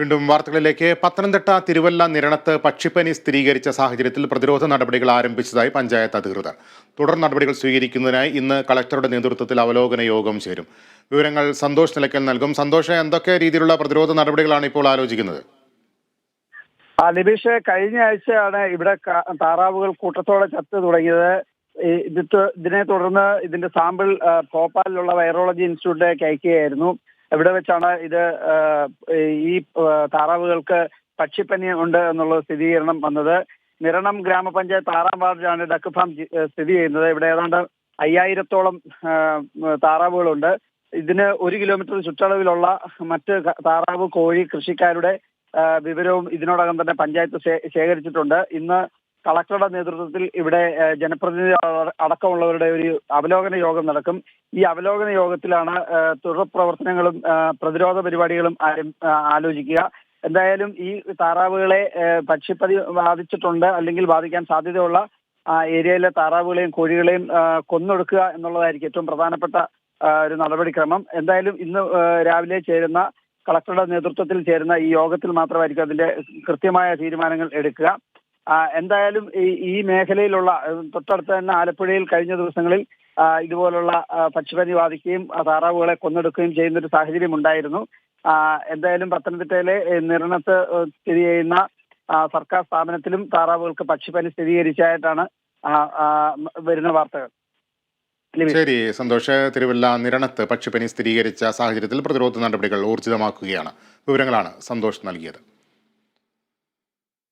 വീണ്ടും വാർത്തകളിലേക്ക്. പത്തനംതിട്ട തിരുവല്ല നിരണത്ത് പക്ഷിപ്പനി സ്ഥിരീകരിച്ച സാഹചര്യത്തിൽ പ്രതിരോധ നടപടികൾ ആരംഭിച്ചതായി പഞ്ചായത്ത് അധികൃതർ. തുടർ നടപടികൾ സ്വീകരിക്കുന്നതിനായി ഇന്ന് കളക്ടറുടെ നേതൃത്വത്തിൽ അവലോകന യോഗം ചേരും. വിവരങ്ങൾ സന്തോഷ് നിലയ്ക്കൽ നൽകും. സന്തോഷ് എന്തൊക്കെ രീതിയിലുള്ള പ്രതിരോധ നടപടികളാണ് ഇപ്പോൾ ആലോചിക്കുന്നത്? ആ ലിബീഷ് കഴിഞ്ഞ ആഴ്ചയാണ് ഇവിടെ താറാവുകൾ കൂട്ടത്തോടെ ചത്തു തുടങ്ങിയത്. ഇത് ഇതിനെ തുടർന്ന് ഇതിന്റെ സാമ്പിൾ ഭോപ്പാലിലുള്ള വൈറോളജി ഇൻസ്റ്റിറ്റ്യൂട്ടിലേക്ക് അയക്കുകയായിരുന്നു. ഇവിടെ വെച്ചാണ് ഇത് ഈ താറാവുകൾക്ക് പക്ഷിപ്പനി ഉണ്ട് എന്നുള്ള സ്ഥിരീകരണം വന്നത്? നിരണം ഗ്രാമപഞ്ചായത്ത് ആറാം വാർഡിലാണ് ഡക്ക് ഫാം സ്ഥിതി ചെയ്യുന്നത്. ഇവിടെ ഏതാണ്ട് അയ്യായിരത്തോളം താറാവുകളുണ്ട്. ഇതിന് ഒരു കിലോമീറ്റർ ചുറ്റളവിലുള്ള മറ്റ് താറാവ് കോഴി കൃഷിക്കാരുടെ വിവരവും ഇതിനോടകം തന്നെ പഞ്ചായത്ത് ശേഖരിച്ചിട്ടുണ്ട്. ഇന്ന് കളക്ടറുടെ നേതൃത്വത്തിൽ ഇവിടെ ജനപ്രതിനിധി അട- അടക്കമുള്ളവരുടെ ഒരു അവലോകന യോഗം നടക്കും. ഈ അവലോകന യോഗത്തിലാണ് തുടർ പ്രവർത്തനങ്ങളും പ്രതിരോധ പരിപാടികളും ആലോചിക്കുക. എന്തായാലും ഈ താറാവുകളെ പക്ഷിപ്പതി ബാധിച്ചിട്ടുണ്ട് അല്ലെങ്കിൽ ബാധിക്കാൻ സാധ്യതയുള്ള ഏരിയയിലെ താറാവുകളെയും കോഴികളെയും കൊന്നൊടുക്കുക എന്നുള്ളതായിരിക്കും ഏറ്റവും പ്രധാനപ്പെട്ട ഒരു നടപടിക്രമം. എന്തായാലും ഇന്ന് രാവിലെ ചേരുന്ന കളക്ടറുടെ നേതൃത്വത്തിൽ ചേരുന്ന ഈ യോഗത്തിൽ മാത്രമായിരിക്കും അതിന്റെ കൃത്യമായ തീരുമാനങ്ങൾ എടുക്കുക. എന്തായാലും ഈ മേഖലയിലുള്ള തൊട്ടടുത്ത് തന്നെ ആലപ്പുഴയിൽ കഴിഞ്ഞ ദിവസങ്ങളിൽ ഇതുപോലുള്ള പക്ഷിപ്പനി ബാധിക്കുകയും താറാവുകളെ കൊന്നെടുക്കുകയും ചെയ്യുന്ന ഒരു സാഹചര്യം ഉണ്ടായിരുന്നു എന്തായാലും പത്തനംതിട്ടയിലെ നിരണത്ത് സ്ഥിതി ചെയ്യുന്ന സർക്കാർ സ്ഥാപനത്തിലും താറാവുകൾക്ക് പക്ഷിപ്പനി സ്ഥിരീകരിച്ചായിട്ടാണ് വരുന്ന വാർത്തകൾ. ശരി സന്തോഷ്. തിരുവല്ല നിരണത്ത് പക്ഷിപ്പനി സ്ഥിരീകരിച്ച സാഹചര്യത്തിൽ പ്രതിരോധ നടപടികൾ ഊർജിതമാക്കുകയാണ്. വിവരങ്ങളാണ് സന്തോഷ് നൽകിയത്.